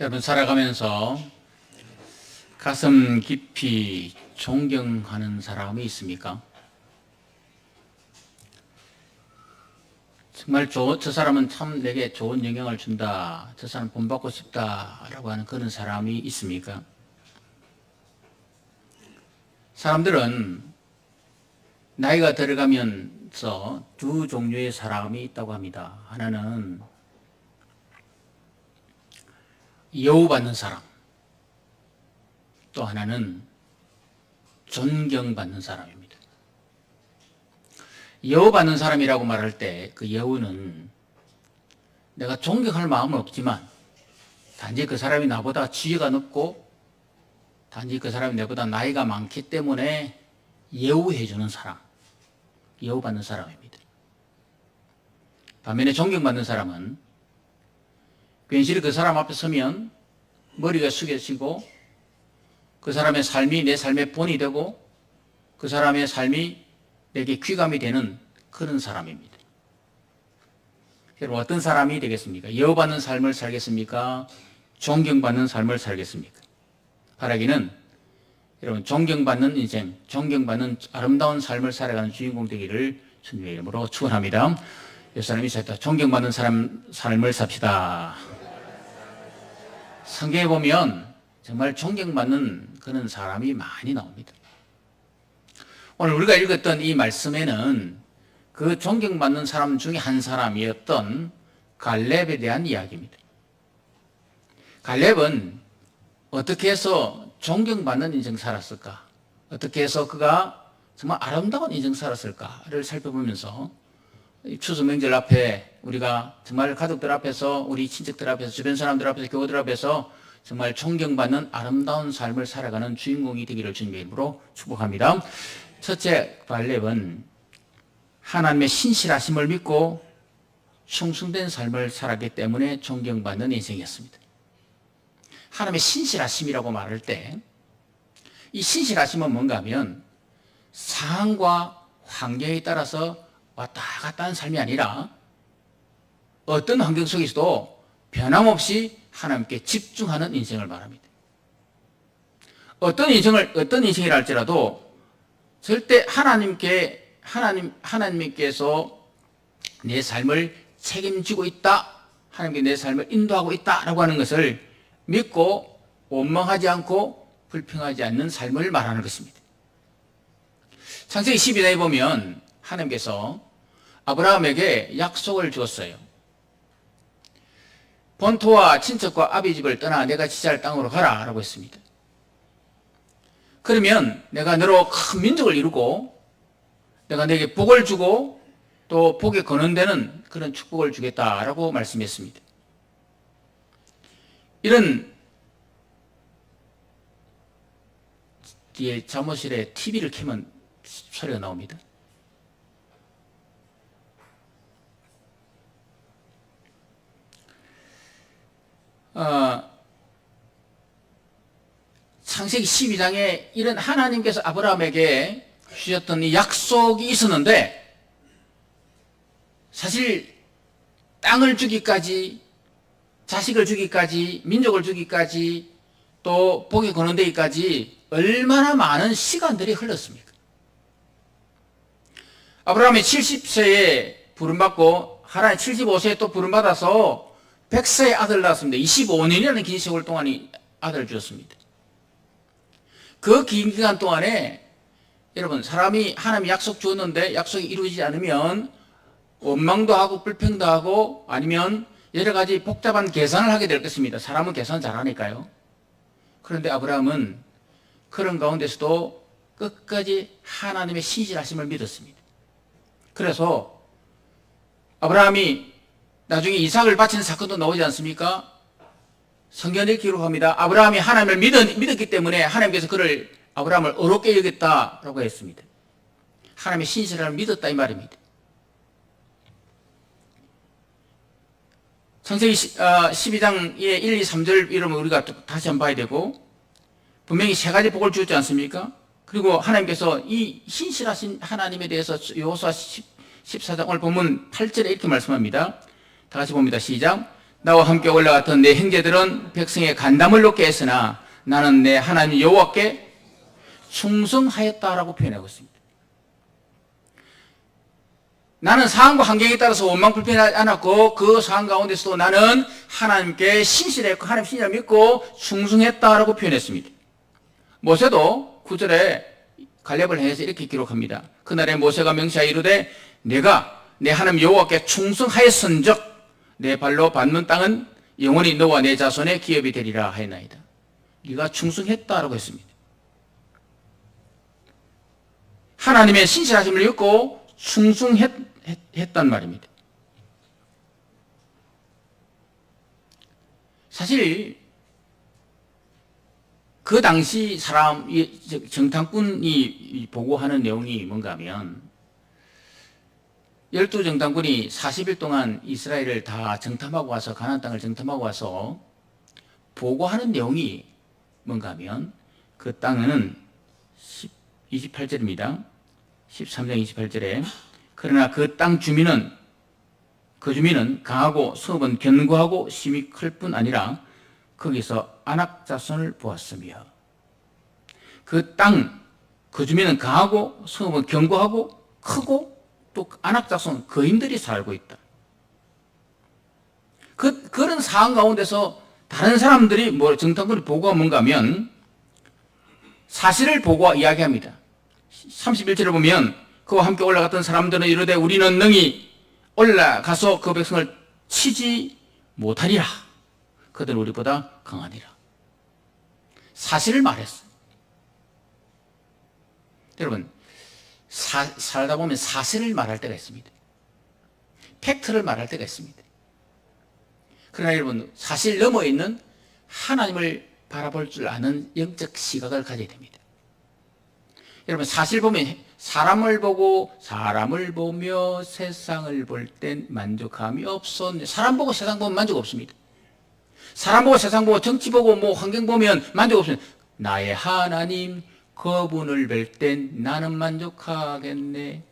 여러분 살아가면서 가슴 깊이 존경하는 사람이 있습니까? 정말 저, 저 사람은 참 내게 좋은 영향을 준다. 저 사람 본받고 싶다라고 하는 그런 사람이 있습니까? 사람들은 나이가 들어가면서 두 종류의 사람이 있다고 합니다. 하나는 여우받는 사람, 또 하나는 존경받는 사람입니다. 여우받는 사람이라고 말할 때 그 여우는 내가 존경할 마음은 없지만 단지 그 사람이 나보다 지혜가 높고 단지 그 사람이 내보다 나이가 많기 때문에 예우해주는 사람, 예우받는 사람입니다. 반면에 존경받는 사람은 괜시리 그 사람 앞에 서면 머리가 숙여지고 그 사람의 삶이 내 삶의 본이 되고 그 사람의 삶이 내게 귀감이 되는 그런 사람입니다. 여러분 어떤 사람이 되겠습니까? 여호받는 삶을 살겠습니까? 존경받는 삶을 살겠습니까? 바라기는 여러분 존경받는 인생, 존경받는 아름다운 삶을 살아가는 주인공 되기를 주님의 이름으로 축원합니다. 이 사람이 살다 존경받는 사람 삶을 삽시다. 성경에 보면 정말 존경받는 그런 사람이 많이 나옵니다. 오늘 우리가 읽었던 이 말씀에는 그 존경받는 사람 중에 한 사람이었던 갈렙에 대한 이야기입니다. 갈렙은 어떻게 해서 존경받는 인생 살았을까? 어떻게 해서 그가 정말 아름다운 인생 살았을까를 살펴보면서 추수 명절 앞에 우리가 정말 가족들 앞에서 우리 친척들 앞에서 주변 사람들 앞에서 교우들 앞에서 정말 존경받는 아름다운 삶을 살아가는 주인공이 되기를 주님의 이름으로 축복합니다. 첫째 발렙은 하나님의 신실하심을 믿고 충성된 삶을 살았기 때문에 존경받는 인생이었습니다. 하나님의 신실하심이라고 말할 때 이 신실하심은 뭔가 하면 상황과 환경에 따라서 왔다 갔다 하는 삶이 아니라 어떤 환경 속에서도 변함없이 하나님께 집중하는 인생을 말합니다. 어떤 인생을, 어떤 인생이라 할지라도 절대 하나님께, 하나님, 하나님께서 내 삶을 책임지고 있다. 하나님께 내 삶을 인도하고 있다라고 하는 것을 믿고 원망하지 않고 불평하지 않는 삶을 말하는 것입니다. 창세기 12장에 보면 하나님께서 아브라함에게 약속을 주었어요. 본토와 친척과 아비 집을 떠나 내가 지지할 땅으로 가라 라고 했습니다. 그러면 내가 너로 큰 민족을 이루고 내가 내게 복을 주고 또 복에 거는 데는 그런 축복을 주겠다라고 말씀했습니다. 이런 뒤에 잠옷실에 TV를 켜면 소리가 나옵니다. 어, 창세기 12장에 이런 하나님께서 아브라함에게 주셨던 이 약속이 있었는데 사실 땅을 주기까지 자식을 주기까지 민족을 주기까지 또 복이 거는 데까지 얼마나 많은 시간들이 흘렀습니까? 아브라함이 70세에 부름받고 하나님 75세에 또 부름받아서 100세에 아들 낳았습니다. 25년이라는 긴 세월 동안 아들을 주었습니다. 그 긴 기간 동안에 여러분 사람이 하나님이 약속 주었는데 약속이 이루어지지 않으면 원망도 하고 불평도 하고 아니면 여러 가지 복잡한 계산을 하게 될 것입니다. 사람은 계산 잘하니까요. 그런데 아브라함은 그런 가운데서도 끝까지 하나님의 신실하심을 믿었습니다. 그래서 아브라함이 나중에 이삭을 바치는 사건도 나오지 않습니까? 성경에 기록합니다. 아브라함이 하나님을 믿었, 믿었기 때문에 하나님께서 그를 아브라함을 어렵게 여겼다라고 했습니다. 하나님의 신실함을 믿었다 이 말입니다. 창세기 12장의 1, 2, 3절 이러면 우리가 다시 한번 봐야 되고 분명히 세 가지 복을 주었지 않습니까? 그리고 하나님께서 이 신실하신 하나님에 대해서 요호수아 14장 오늘 보면 8절에 이렇게 말씀합니다. 다 같이 봅니다. 시작. 나와 함께 올라갔던 내 형제들은 백성의 간담을 놓게 했으나 나는 내 하나님 여호와께 충성하였다라고 표현하고 있습니다. 나는 상황과 환경에 따라서 원망 불편하지 않았고 그 상황 가운데서도 나는 하나님께 신실했고 하나님 신을 믿고 충성했다라고 표현했습니다. 모세도 구절에 갈렙을 해서 이렇게 기록합니다. 그날에 모세가 명시하 이르되 내가 내 하나님 여호와께 충성하였은즉 내 발로 밟는 땅은 영원히 너와 내 자손의 기업이 되리라 하였나이다. 네가 충성했다라고 했습니다. 하나님의 신실하심을 믿고 충성했단 말입니다. 사실 그 당시 사람 정탐꾼이 보고하는 내용이 뭔가 하면 열두 정탐꾼이 40일 동안 이스라엘을 다 정탐하고 와서 가나안 땅을 정탐하고 와서 보고하는 내용이 뭔가 하면 그 땅은 28절입니다. 13장 28절에 그러나 그 땅 주민은 그 주민은 강하고 수업은 견고하고 심이 클 뿐 아니라 거기서 안악 자손을 보았으며 그 땅 그 주민은 강하고 수업은 견고하고 크고 또 안악 자손 거인들이 살고 있다. 그 그런 상황 가운데서 다른 사람들이 뭐 정탐꾼이 보고가 뭔가 하면 사실을 보고 이야기합니다. 31절에 보면 그와 함께 올라갔던 사람들은 이르되 우리는 능히 올라가서 그 백성을 치지 못하리라. 그들은 우리보다 강하니라. 사실을 말했어. 여러분, 사, 살다 보면 사실을 말할 때가 있습니다. 팩트를 말할 때가 있습니다. 그러나 여러분, 사실 넘어 있는 하나님을 바라볼 줄 아는 영적 시각을 가져야 됩니다. 여러분, 사실 보면 사람을 보고 사람을 보며 세상을 볼 땐 만족함이 없어. 사람 보고 세상 보면 만족 없습니다. 사람 보고 세상 보고 정치 보고 뭐 환경 보면 만족 없습니다. 나의 하나님 그분을 뵐 땐 나는 만족하겠네.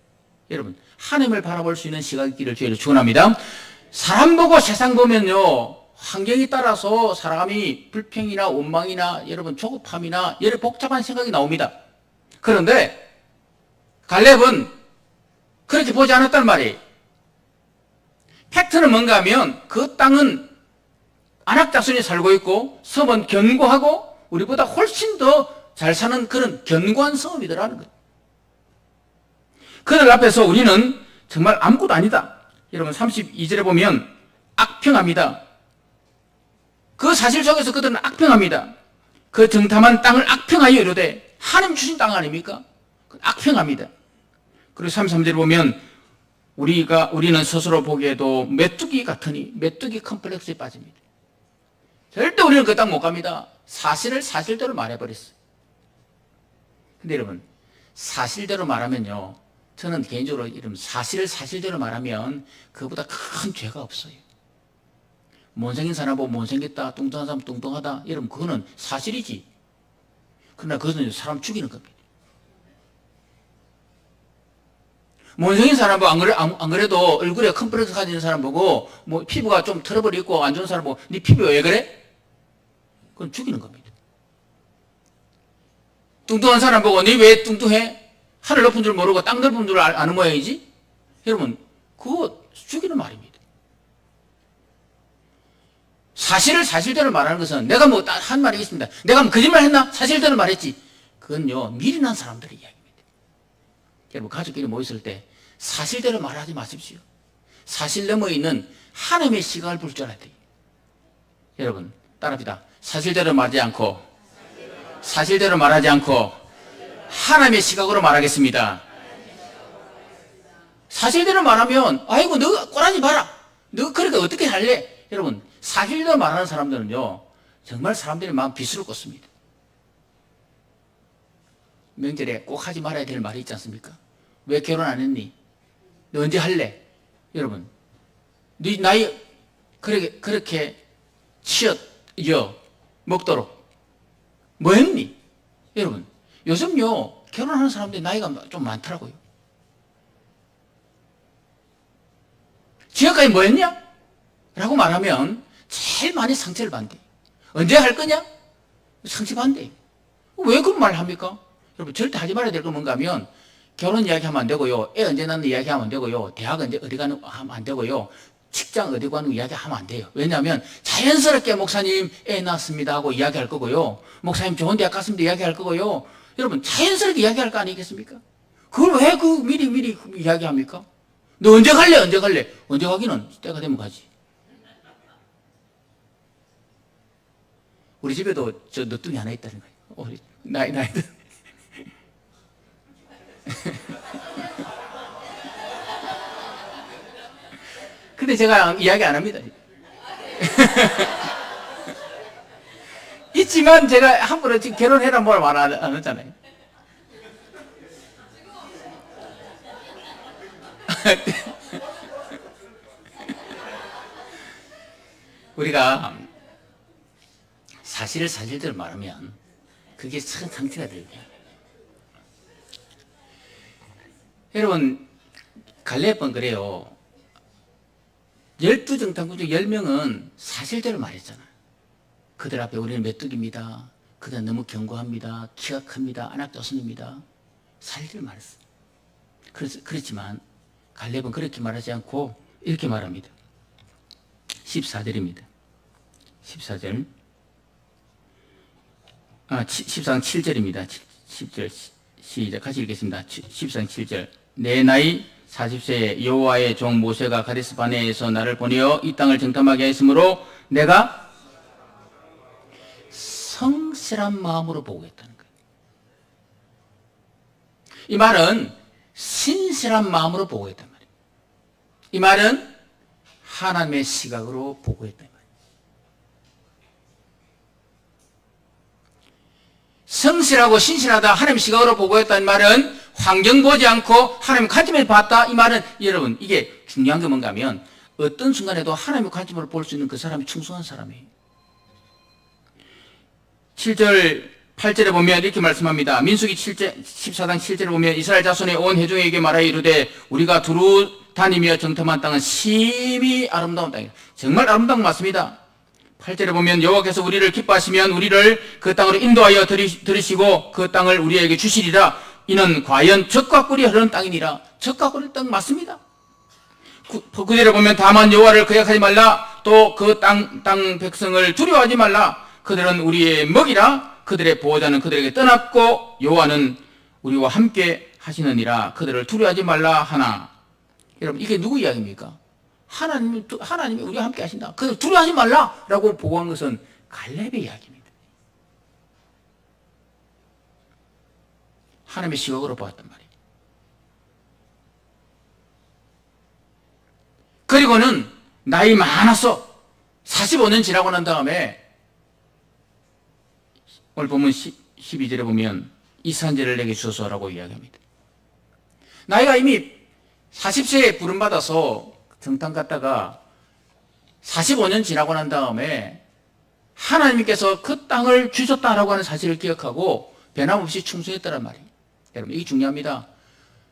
여러분, 하나님을 바라볼 수 있는 시각이 있기를 주의를 축원합니다. 사람 보고 세상 보면요. 환경에 따라서 사람이 불평이나 원망이나 여러분 조급함이나 여러 복잡한 생각이 나옵니다. 그런데 갈렙은 그렇게 보지 않았단 말이에요. 팩트는 뭔가 하면 그 땅은 안악자손이 살고 있고 섬은 견고하고 우리보다 훨씬 더 잘 사는 그런 견고한 섬이더라는 거예요. 그들 앞에서 우리는 정말 아무것도 아니다. 여러분 32절에 보면 악평합니다. 그 사실 속에서 그들은 악평합니다. 그 정탐한 땅을 악평하여 이르되 하나님 주신 땅 아닙니까? 악평합니다. 그리고 33절에 보면 우리가 우리는 스스로 보기에도 메뚜기 같으니 메뚜기 컴플렉스에 빠집니다. 절대 우리는 그 땅 못 갑니다. 사실을 사실대로 말해버렸어요. 근데 여러분, 사실대로 말하면요. 저는 개인적으로 이런 사실을 사실대로 말하면 그보다 큰 죄가 없어요. 못생긴 사람 보고 못생겼다, 뚱뚱한 사람 뚱뚱하다, 여러분, 그거는 사실이지. 그러나 그것은 사람 죽이는 겁니다. 못생긴 사람 보고 안, 그래, 안, 그래도 얼굴에 컴플렉스 가지는 사람 보고 뭐 피부가 좀 트러블이 있고 안 좋은 사람 보고 네 피부가 왜 그래? 그건 죽이는 겁니다. 뚱뚱한 사람 보고 네 왜 뚱뚱해? 하늘 높은 줄 모르고 땅 넓은 줄 아는 모양이지? 여러분, 그거 죽이는 말입니다. 사실을 사실대로 말하는 것은 내가 뭐 한 말이 있습니다. 내가 뭐 거짓말 했나? 사실대로 말했지. 그건요, 미련한 사람들의 이야기입니다. 여러분, 가족끼리 모였을 때 사실대로 말하지 마십시오. 사실 넘어 있는 하나님의 시각을 볼 줄 알아야 돼요. 여러분, 따라합니다. 사실대로 말하지 않고 사실대로 말하지 않고 하나님의 시각으로 말하겠습니다. 사실대로 말하면 아이고 너 꼬라지 봐라. 너 그러니까 어떻게 할래? 여러분 사실대로 말하는 사람들은요 정말 사람들이 마음 비수를 꽂습니다. 명절에 꼭 하지 말아야 될 말이 있지 않습니까? 왜 결혼 안 했니? 너 언제 할래? 여러분, 네 나이 그렇게 그렇게 치어져 먹도록 뭐 했니? 여러분, 요즘요, 결혼하는 사람들이 나이가 좀 많더라고요. 지금까지 뭐 했냐? 라고 말하면 제일 많이 상처를 받대. 언제 할 거냐? 상처 받는데. 왜 그런 말 합니까? 여러분, 절대 하지 말아야 될 건 뭔가 하면, 결혼 이야기하면 안 되고요. 애 언제 낳는 이야기하면 안 되고요. 대학 언제 어디 가는 하면 안 되고요. 직장 어디 가는 이야기하면 안 돼요. 왜냐하면 자연스럽게 목사님 애 낳았습니다 하고 이야기할 거고요. 목사님 좋은 대학 갔습니다 이야기할 거고요. 여러분 자연스럽게 이야기할 거 아니겠습니까? 그걸 왜 그 미리 미리 이야기합니까? 너 언제 갈래? 언제 갈래? 언제 가기는 때가 되면 가지. 우리 집에도 저 너뚱이 하나 있다는 거예요. 어, 나이 나이 든. 근데 제가 이야기 안 합니다. 있지만 제가 함부로 지금 결혼해라 뭘말안 하잖아요. 우리가 사실을 사실대로 말하면 그게 큰 상처가 되거든요. 여러분, 갈렙은 그래요. 열두 정탐꾼 중 열명은 사실대로 말했잖아요. 그들 앞에 우리는 메뚜기입니다. 그들 너무 견고합니다. 키가 큽니다. 안압도선입니다. 사실대로 말했어. 그래서, 그렇지만 갈렙은 그렇게 말하지 않고 이렇게 말합니다. 14절입니다. 14절. 아, 14장 7절입니다. 10절 시작 같이 읽겠습니다. 14장 7절. 내 나이 40세에 여호와의 종 모세가 가데스 바네에서 나를 보내어 이 땅을 정탐하게 했으므로 내가 성실한 마음으로 보고했다는 거예요. 이 말은 신실한 마음으로 보고했단 말이에요. 이 말은 하나님의 시각으로 보고했단 말이에요. 성실하고 신실하다. 하나님 시각으로 보고했다는 말은 환경 보지 않고 하나님 관점에서 봤다. 이 말은 여러분 이게 중요한 게 뭔가 하면 어떤 순간에도 하나님의 관점으로 볼 수 있는 그 사람이 충성한 사람이에요. 7절 8절에 보면 이렇게 말씀합니다. 7절, 14장 7절에 보면 이스라엘 자손의 온 회중에게 말하여 이르되 우리가 두루 다니며 정탐한 땅은 심히 아름다운 땅이다. 정말 아름다운 거 맞습니다 8절에 보면 여호와께서 우리를 기뻐하시면 우리를 그 땅으로 인도하여 들으시고 그 땅을 우리에게 주시리라. 이는 과연 적과 꿀이 흐르는 땅이니라. 적과 꿀의 땅 맞습니다. 그, 그대로 보면 다만 여호와를 거역하지 말라. 또 그 땅 땅 백성을 두려워하지 말라. 그들은 우리의 먹이라. 그들의 보호자는 그들에게 떠났고 여호와는 우리와 함께 하시느니라. 그들을 두려워하지 말라 하나. 여러분 이게 누구 이야기입니까? 하나님 하나님이 우리와 함께 하신다. 그들 두려워하지 말라 라고 보고한 것은 갈렙의 이야기입니다. 하나님의 시각으로 보았단 말이에요. 그리고는 나이 많았어. 45년 지나고 난 다음에 오늘 보면 12절에 보면 이 산지를 내게 주소서라고 이야기합니다. 나이가 이미 40세에 부름받아서 정탐 갔다가 45년 지나고 난 다음에 하나님께서 그 땅을 주셨다라고 하는 사실을 기억하고 변함없이 충성했다란 말이에요. 여러분, 이게 중요합니다.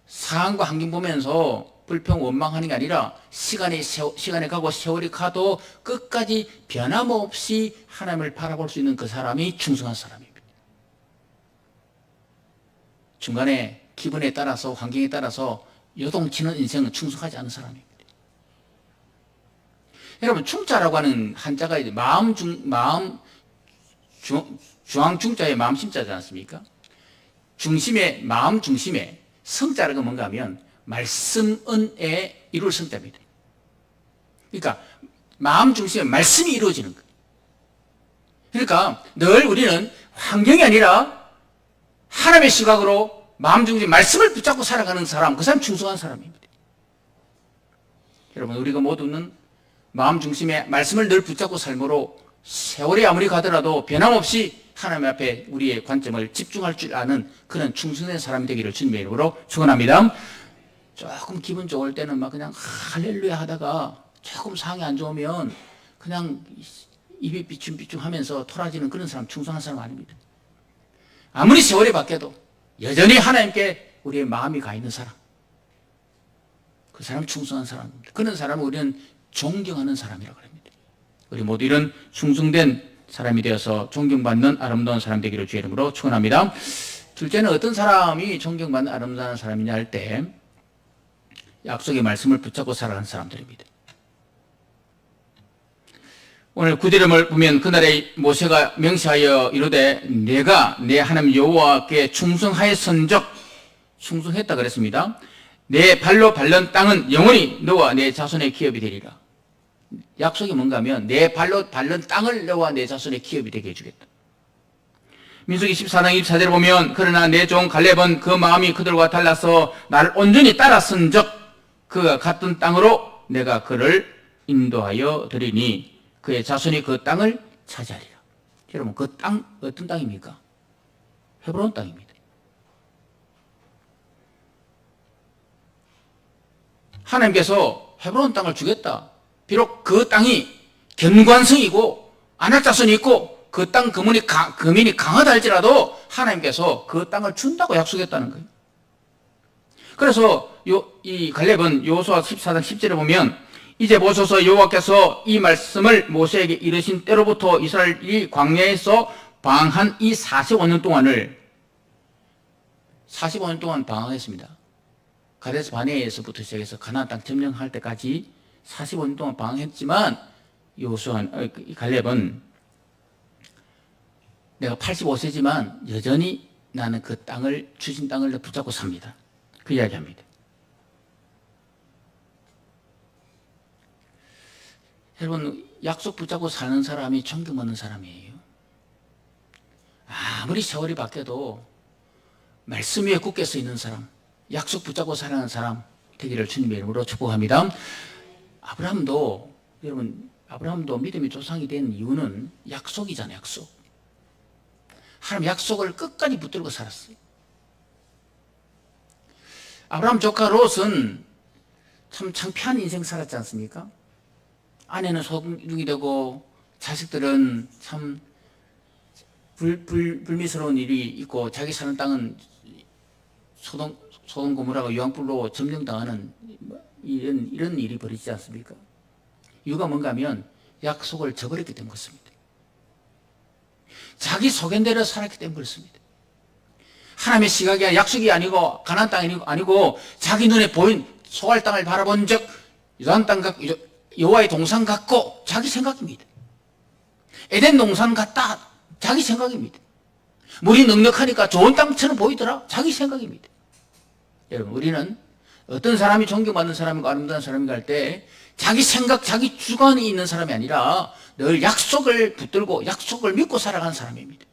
상황과 환경 보면서 불평, 원망하는 게 아니라 시간이, 세월, 시간이 가고 세월이 가도 끝까지 변함없이 하나님을 바라볼 수 있는 그 사람이 충성한 사람입니다. 중간에 기분에 따라서, 환경에 따라서 요동치는 인생은 충성하지 않은 사람입니다. 여러분, 충자라고 하는 한자가 이제 마음 중, 마음, 중, 중앙 중자의 마음 심자지 않습니까? 중심에, 마음 중심에 성자라고 뭔가 하면 말씀은에 이룰 성자입니다. 그러니까 마음 중심에 말씀이 이루어지는 거예요. 그러니까 늘 우리는 환경이 아니라 하나님의 시각으로 마음 중심에 말씀을 붙잡고 살아가는 사람, 그 사람 충성한 사람입니다. 여러분, 우리가 모두는 마음 중심에 말씀을 늘 붙잡고 삶으로 세월이 아무리 가더라도 변함없이 하나님 앞에 우리의 관점을 집중할 줄 아는 그런 충성된 사람이 되기를 주님의 이름으로 축원합니다. 조금 기분 좋을 때는 막 그냥 할렐루야 하다가 조금 상황이 안 좋으면 그냥 입이 비춤비춤 하면서 토라지는 그런 사람 충성한 사람 아닙니다. 아무리 세월이 바뀌어도 여전히 하나님께 우리의 마음이 가 있는 사람. 그 사람 충성한 사람입니다. 그런 사람을 우리는 존경하는 사람이라고 합니다. 우리 모두 이런 충성된 사람이 되어서 존경받는 아름다운 사람 되기를 주의 이름으로 축원합니다. 둘째는 어떤 사람이 존경받는 아름다운 사람이냐 할 때 약속의 말씀을 붙잡고 살아가는 사람들입니다. 오늘 구절음을 보면 그날에 모세가 명시하여 이르되 내가 내 하나님 여호와께 충성하였은적 충성했다 그랬습니다. 내 발로 밟는 땅은 영원히 너와 내 자손의 기업이 되리라. 약속이 뭔가 하면 내 발로 밟는 땅을 너와 내 자손의 기업이 되게 해주겠다. 민수기 14장 24절에 보면 그러나 내 종 갈렙은 그 마음이 그들과 달라서 나를 온전히 따랐은 적 그가 갔던 땅으로 내가 그를 인도하여 드리니 그의 자손이 그 땅을 차지하리라. 여러분 그 땅 어떤 땅입니까? 헤브론 땅입니다. 하나님께서 헤브론 땅을 주겠다. 비록 그 땅이 견관성이고 안악자손이 있고 그땅 강, 거민이 강하다 할지라도 하나님께서 그 땅을 준다고 약속했다는 거예요. 그래서 요, 이 갈렙은 요수아 14장 10절에 보면 이제 보소서 여호와께서 이 말씀을 모세에게 이르신 때로부터 이스라엘이 광야에서 방한 이 45년 동안을 45년 동안 방황했습니다. 가데스 바네에서부터 시작해서 가나안 땅 점령할 때까지 45년 동안 방황했지만 요수한 어, 이 갈렙은 내가 85세지만 여전히 나는 그 땅을 주신 땅을 붙잡고 삽니다. 그 이야기합니다. 여러분 약속 붙잡고 사는 사람이 존경받는 사람이에요. 아무리 세월이 바뀌어도 말씀 위에 굳게 서 있는 사람, 약속 붙잡고 살아가는 사람 되기를 주님의 이름으로 축복합니다. 아브라함도 여러분 아브라함도 믿음의 조상이 된 이유는 약속이잖아요, 약속. 하나님 약속을 끝까지 붙들고 살았어요. 아브라함 조카 롯은 참 창피한 인생 살았지 않습니까? 아내는 소중이 되고 자식들은 참 불, 불, 불미스러운 일이 있고 자기 사는 땅은 소동, 소동 고무라고 유황불로 점령당하는 이런, 이런 일이 벌어지지 않습니까? 이유가 뭔가 하면 약속을 저버렸기 때문 그렇습니다. 자기 소견대로 살았기 때문에 그렇습니다. 하나님의 시각이 약속이 아니고 가나안 땅이 아니고 자기 눈에 보인 소갈 땅을 바라본 적 유단 땅 같고 여호와의 동산 같고 자기 생각입니다. 에덴 동산 같다 자기 생각입니다. 물이 넉넉하니까 좋은 땅처럼 보이더라 자기 생각입니다. 여러분 우리는 어떤 사람이 존경받는 사람인가 아름다운 사람인가 할 때 자기 생각, 자기 주관이 있는 사람이 아니라 늘 약속을 붙들고 약속을 믿고 살아가는 사람입니다.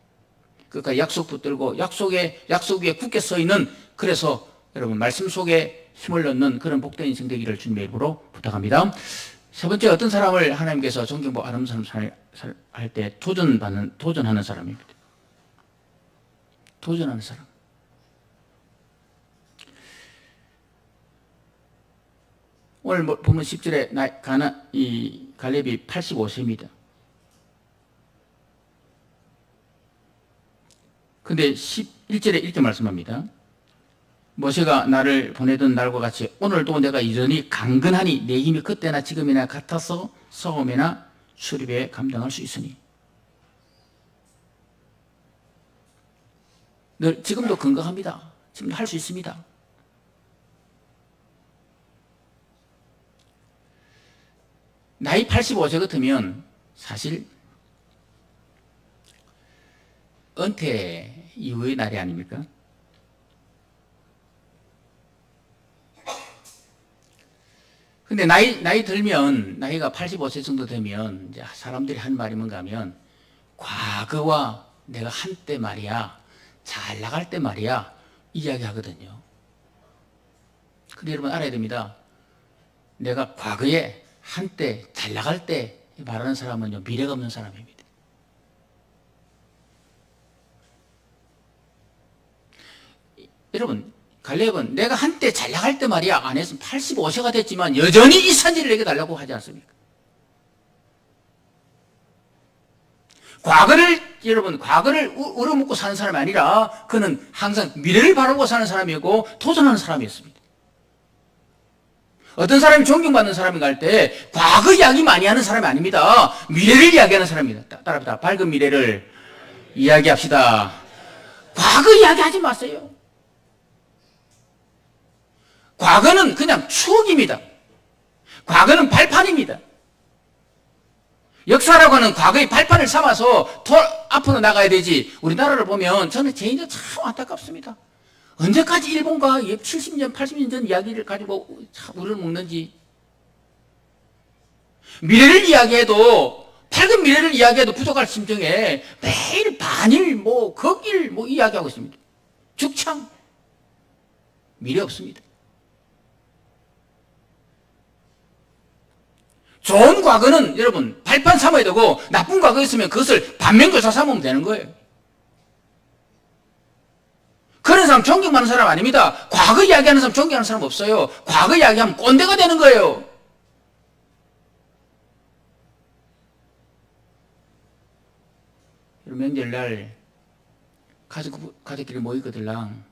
그러니까 약속 붙들고 약속에 약속 위에 굳게 서 있는 그래서 여러분 말씀 속에 힘을 넣는 그런 복된 인생 되기를 주님의 이름으로 부탁합니다. 세 번째 어떤 사람을 하나님께서 존경받고 아름다운 사람 할 때 도전받는 도전하는 사람입니다. 도전하는 사람. 오늘 뭐 보면 10절에 나, 가나, 이 갈렙이 85세입니다. 근데 11절에 이렇게 말씀합니다. 모세가 나를 보내던 날과 같이 오늘도 내가 여전히 강건하니 내 힘이 그때나 지금이나 같아서 싸움이나 수립에 감당할 수 있으니. 늘 지금도 건강합니다. 지금도 할 수 있습니다. 나이 85세 같으면 사실 은퇴 이후의 날이 아닙니까? 근데 나이, 나이 들면, 나이가 85세 정도 되면, 사람들이 한 말이 뭔가 하면, 과거와 내가 한때 말이야, 잘 나갈 때 말이야, 이야기 하거든요. 근데 여러분 알아야 됩니다. 내가 과거에 한때 잘 나갈 때 말하는 사람은요, 미래가 없는 사람입니다. 여러분, 갈렙은 내가 한때 잘 나갈 때 말이야 안 했으면 85세가 됐지만 여전히 이 산지를 내게 달라고 하지 않습니까? 과거를 여러분 과거를 울어먹고 사는 사람이 아니라 그는 항상 미래를 바라고 사는 사람이고 도전하는 사람이었습니다. 어떤 사람이 존경받는 사람인가 할때 과거 이야기 많이 하는 사람이 아닙니다. 미래를 이야기하는 사람입니다. 따- 따라합니다. 밝은 미래를 이야기합시다. 과거 이야기하지 마세요. 과거는 그냥 추억입니다. 과거는 발판입니다. 역사라고 하는 과거의 발판을 삼아서 더 앞으로 나가야 되지. 우리나라를 보면 저는 개인적으로 참 안타깝습니다. 언제까지 일본과 70년, 80년 전 이야기를 가지고 참 우리를 먹는지. 미래를 이야기해도, 밝은 미래를 이야기해도 부족할 심정에 매일 반일, 뭐, 극일, 뭐, 이야기하고 있습니다. 죽창. 미래 없습니다. 좋은 과거는 여러분 발판 삼아야 되고 나쁜 과거 있으면 그것을 반면교사 삼으면 되는 거예요. 그런 사람 존경받는 사람 아닙니다. 과거 이야기하는 사람 존경하는 사람 없어요. 과거 이야기하면 꼰대가 되는 거예요. 명절날 가족, 가족끼리 모이거들랑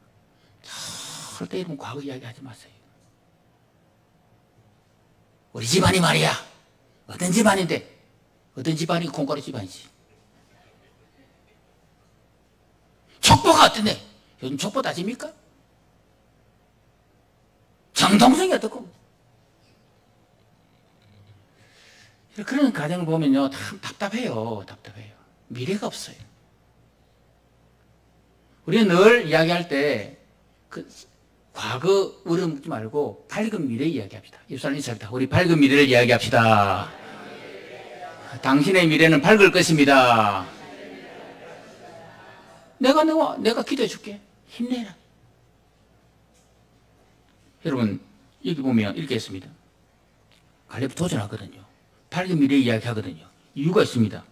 절대 이런 과거 이야기 하지 마세요. 우리 집안이 말이야. 어떤 집안인데? 어떤 집안이 콩가루 집안이지. 족보가 어떤데? 요즘 족보 따집니까? 정동성이 어떻고? 그런 가정을 보면요, 참 답답해요. 답답해요. 미래가 없어요. 우리는 늘 이야기할 때, 그, 과거 우려먹지 말고 밝은 미래 이야기합시다. 입사는 인사합니다. 우리 밝은 미래를 이야기합시다. 당신의 미래는 밝을 것입니다. 내가 내가 내가 기도해 줄게. 힘내라. 여러분 여기 보면 이렇게 했습니다. 갈렙 도전하거든요. 밝은 미래 이야기하거든요. 이유가 있습니다.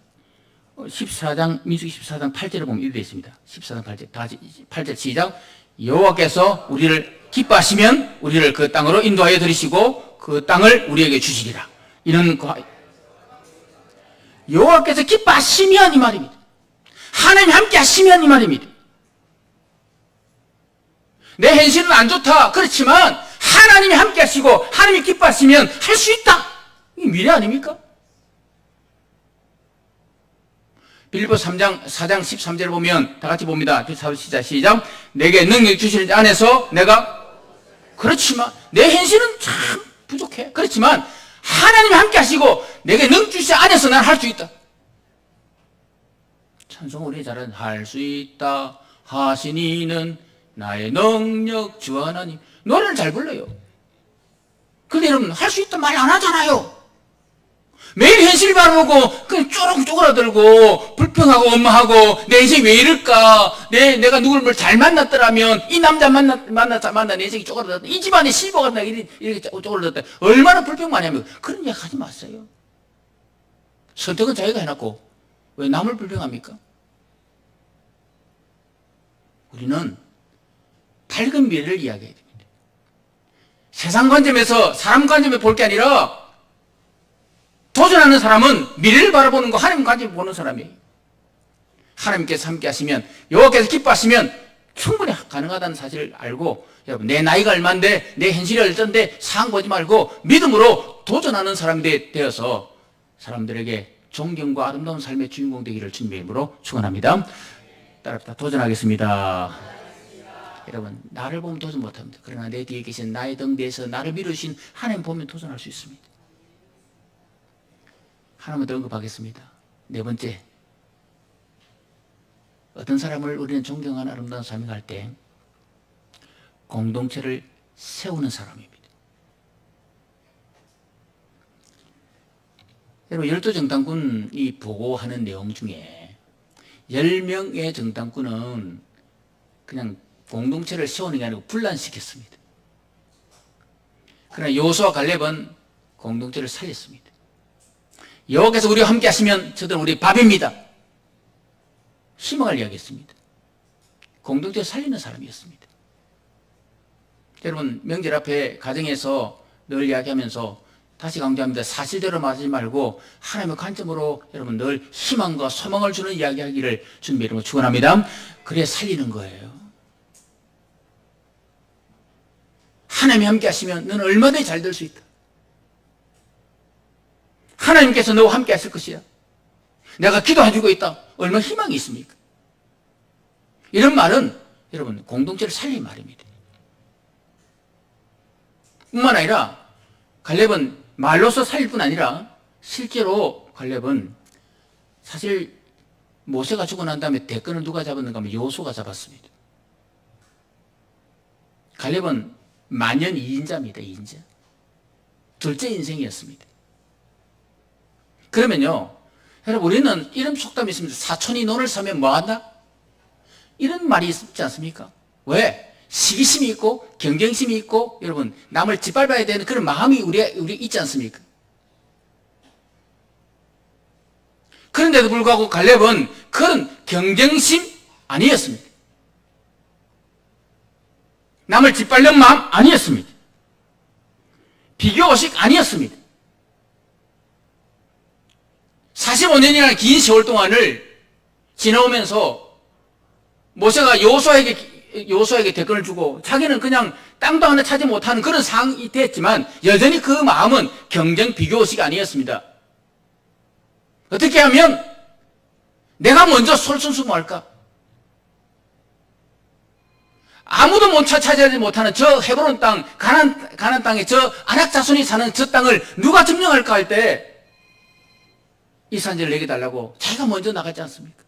14장 민수기 14장 8절을 보면 이렇게 있습니다. 14장 8절 다시 8절 시작. 여호와께서 우리를 기뻐하시면 우리를 그 땅으로 인도하여 들이시고 그 땅을 우리에게 주시리라. 이런 과... 여호와께서 기뻐하시면 이 말입니다. 하나님 함께 하시면 이 말입니다. 내 현실은 안 좋다. 그렇지만 하나님이 함께 하시고 하나님이 기뻐하시면 할 수 있다. 이 미래 아닙니까? 빌보 3장 4장 13절을 보면 다 같이 봅니다. 시작 시작. 내게 능력 주시는 안에서 내가 그렇지만 내 현실은 참 부족해. 그렇지만 하나님이 함께 하시고 내게 능력 주시는 안에서 난 할 수 있다. 찬송 우리 잘은 할 수 있다 하시니는 나의 능력 주 하나님 노래를 잘 불러요. 근데 여러분 할 수 있다 말안 하잖아요. 매일 현실 바라보고 그냥 쪼록 쪼그라들고 불평하고 원망하고 내 인생 왜 이럴까? 내 내가 누구를 뭘잘 만났더라면 이 남자 만나 만났자 만나 내 인생이 쪼그라들었다. 이 집안에 실버가 나 이렇게 쪼그라들었다. 얼마나 불평 많이 하면 그런 이야기 하지 마세요. 선택은 자기가 해놨고 왜 남을 불평합니까? 우리는 밝은 미래를 이야기해야 됩니다. 세상 관점에서 사람 관점에 볼 게 아니라 도전하는 사람은 미래를 바라보는 거 하나님 관점에 보는 사람이에요. 하나님께서 함께 하시면 여호와께서 기뻐하시면 충분히 가능하다는 사실을 알고 여러분 내 나이가 얼마인데 내 현실이 얼마인데 상황 보지 말고 믿음으로 도전하는 사람이 되어서 사람들에게 존경과 아름다운 삶의 주인공 되기를 주님의 이름으로 축원합니다. 따라합니다. 도전하겠습니다. 여러분 나를 보면 도전 못합니다. 그러나 내 뒤에 계신 나의 등 뒤에서 나를 밀으신 하나님 보면 도전할 수 있습니다. 하나만 더 언급하겠습니다. 네 번째 어떤 사람을 우리는 존경하는 아름다운 삶을 할때 공동체를 세우는 사람입니다. 여러분 열두 정당군이 보고하는 내용 중에 10명의 정당군은 그냥 공동체를 세우는 게 아니고 분란시켰습니다. 그러나 요수와 갈렙은 공동체를 살렸습니다. 여호와께서 우리와 함께 하시면 저들은 우리 밥입니다. 희망을 이야기했습니다. 공동체 살리는 사람이었습니다. 여러분 명절 앞에 가정에서 늘 이야기하면서 다시 강조합니다. 사실대로 말하지 말고 하나님의 관점으로 여러분 늘 희망과 소망을 주는 이야기하기를 주님의 이름으로 축원합니다. 그래 살리는 거예요. 하나님이 함께 하시면 너는 얼마든지 잘 될 수 있다. 하나님께서 너와 함께 하실 것이야. 내가 기도해주고 있다. 얼마나 희망이 있습니까? 이런 말은 여러분 공동체를 살릴 말입니다. 뿐만 아니라 갈렙은 말로서 살릴 뿐 아니라 실제로 갈렙은 사실 모세가 죽고 난 다음에 대권을 누가 잡았는가 하면 요수가 잡았습니다. 갈렙은 만년 2인자입니다. 2인자. 둘째 인생이었습니다. 그러면요. 여러분 우리는 이런 속담이 있습니다. 사촌이 논을 사면 뭐한다? 이런 말이 있지 않습니까? 왜? 시기심이 있고 경쟁심이 있고 여러분 남을 짓밟아야 되는 그런 마음이 우리 우리 있지 않습니까? 그런데도 불구하고 갈렙은 그런 경쟁심 아니었습니다. 남을 짓밟는 마음 아니었습니다. 비교의식 아니었습니다. 45년이라는 긴 세월 동안을 지나오면서 모세가 요수에게 요수에게 대권을 주고 자기는 그냥 땅도 하나 차지 못하는 그런 상황이 됐지만 여전히 그 마음은 경쟁 비교의식이 아니었습니다. 어떻게 하면 내가 먼저 솔선수범할까? 아무도 못 차- 차지하지 못하는 저 헤브론 땅, 가난, 가난 땅에 저 안악 자손이 사는 저 땅을 누가 점령할까 할 때 이 산지를 내게 달라고 자기가 먼저 나가지 않습니까?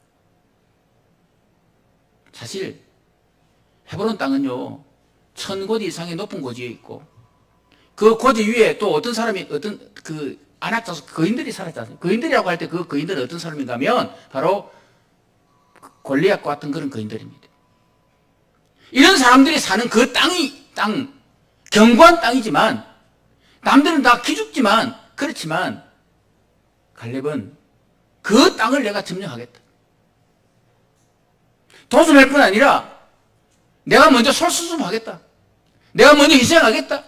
사실 헤브론 땅은요 천곳 이상의 높은 고지에 있고 그 고지 위에 또 어떤 사람이 어떤 그 안악자서 거인들이 살았지 않습니까? 거인들이라고 할 때 그 거인들은 어떤 사람인가 하면 바로 골리앗과 같은 그런 거인들입니다. 이런 사람들이 사는 그 땅이 땅 견고한 땅이지만 남들은 다 기죽지만 그렇지만 갈렙은 그 땅을 내가 점령하겠다. 도전할 뿐 아니라 내가 먼저 솔수수하겠다. 내가 먼저 희생하겠다.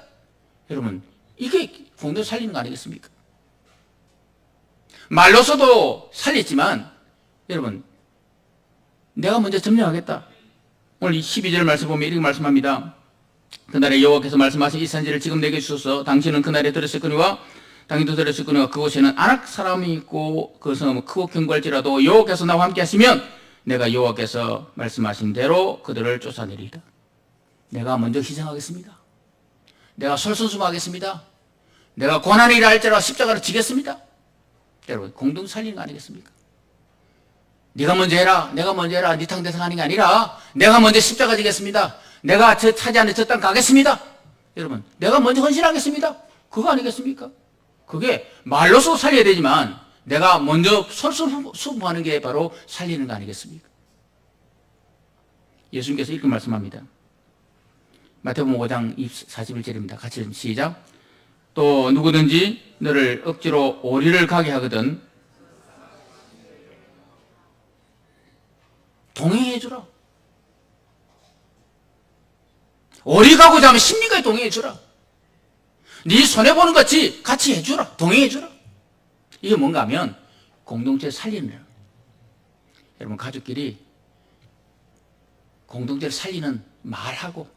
여러분 이게 공동 살리는 거 아니겠습니까? 말로서도 살렸지만 여러분 내가 먼저 점령하겠다. 오늘 12절 말씀 보면 이렇게 말씀합니다. 그날에 여호와께서 말씀하신 이 산지를 지금 내게 주소서 당신은 그날에 들었을 거니와 당신도 들었을 거니와 그곳에는 안악 사람이 있고 그 성은 크고 견고할지라도 여호와께서 나와 함께 하시면 내가 여호와께서 말씀하신 대로 그들을 쫓아내리리라. 내가 먼저 희생하겠습니다. 내가 솔선수범하겠습니다. 내가 고난이 일할 때라 십자가를 지겠습니다. 여러분 공동 살리는 거 아니겠습니까? 네가 먼저 해라. 내가 먼저 해라. 네탕 대상하는 게 아니라 내가 먼저 십자가 지겠습니다. 내가 저 차지하는 저 땅 가겠습니다. 여러분, 내가 먼저 헌신하겠습니다. 그거 아니겠습니까? 그게 말로서 살려야 되지만 내가 먼저 솔선수범하는 게 바로 살리는 거 아니겠습니까? 예수님께서 이렇게 말씀합니다. 마태복음 5장 41절입니다. 같이 시작. 또 누구든지 너를 억지로 오리를 가게 하거든 동행해주라. 오리 가고자 하면 심리까지 동행해주라. 네 손해보는 같이 같이 해주라. 동행해주라. 이게 뭔가 하면 공동체 살리는. 여러분 가족끼리 공동체를 살리는 말하고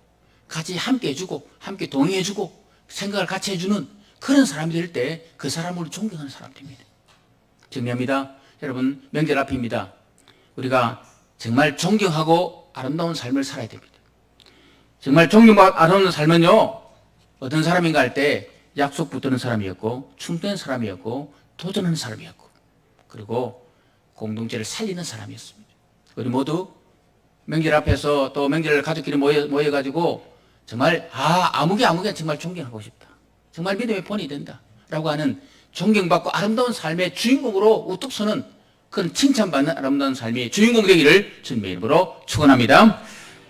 같이 함께 해주고 함께 동행해주고 생각을 같이 해주는 그런 사람이 될 때 그 사람을 존경하는 사람 됩니다. 정리합니다. 여러분 명절 앞입니다. 우리가 정말 존경하고 아름다운 삶을 살아야 됩니다. 정말 존경하고 아름다운 삶은요, 어떤 사람인가 할 때 약속 붙드는 사람이었고, 충동하는 사람이었고, 도전하는 사람이었고, 그리고 공동체를 살리는 사람이었습니다. 우리 모두 명절 앞에서 또 명절 가족끼리 모여, 모여가지고 정말, 아, 아무개 아무개 정말 존경하고 싶다. 정말 믿음의 본이 된다. 라고 하는 존경받고 아름다운 삶의 주인공으로 우뚝 서는 그런 칭찬받는 아름다운 삶의 주인공 되기를 주님의 이름으로 축원합니다.